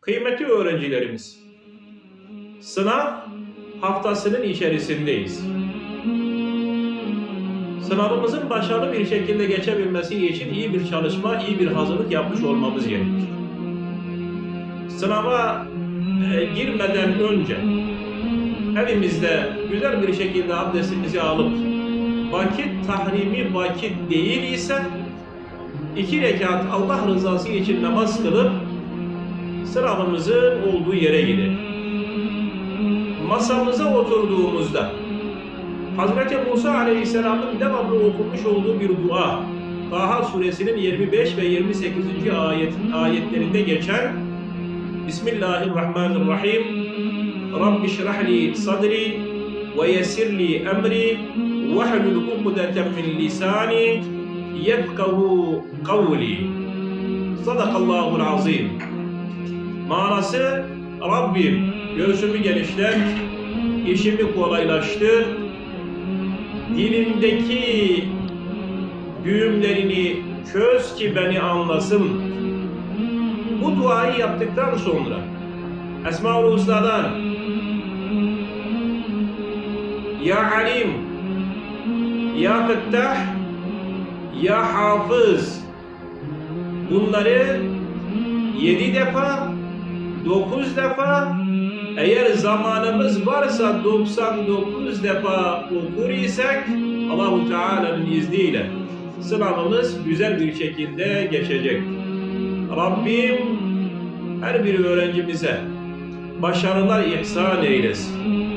Kıymetli öğrencilerimiz, sınav haftasının içerisindeyiz. Sınavımızın başarılı bir şekilde geçebilmesi için iyi bir çalışma, iyi bir hazırlık yapmış olmamız gerekir. Sınava e, girmeden önce evimizde güzel bir şekilde abdestimizi alıp vakit tahrimi vakit değil ise iki rekat Allah rızası için namaz kılıp sınavımızın olduğu yere gidelim. Masamıza oturduğumuzda Hazreti Musa Aleyhisselam'ın devamlı okunmuş olduğu bir dua Taha suresinin 25 ve 28. ayet, ayetlerinde geçen Bismillahirrahmanirrahim Rabbi şrahli sadri ve yessirli emri ve hlul ukdeten min lisani yefkahu kavli Sadakallahul azim Manası Rabbim göğsümü genişlet, işimi kolaylaştır, dilimdeki düğümlerini çöz ki beni anlasın. Bu duayı yaptıktan sonra Esma-ül Hüsna'dan Ya Alim, Ya Fettah, Ya Hafız bunları yedi defa, dokuz defa eğer zamanımız varsa 99 defa okur isek Allahu Teala'nın izniyle sınavımız güzel bir şekilde geçecek. Rabbim her bir öğrencimize başarılar ihsan eylesin.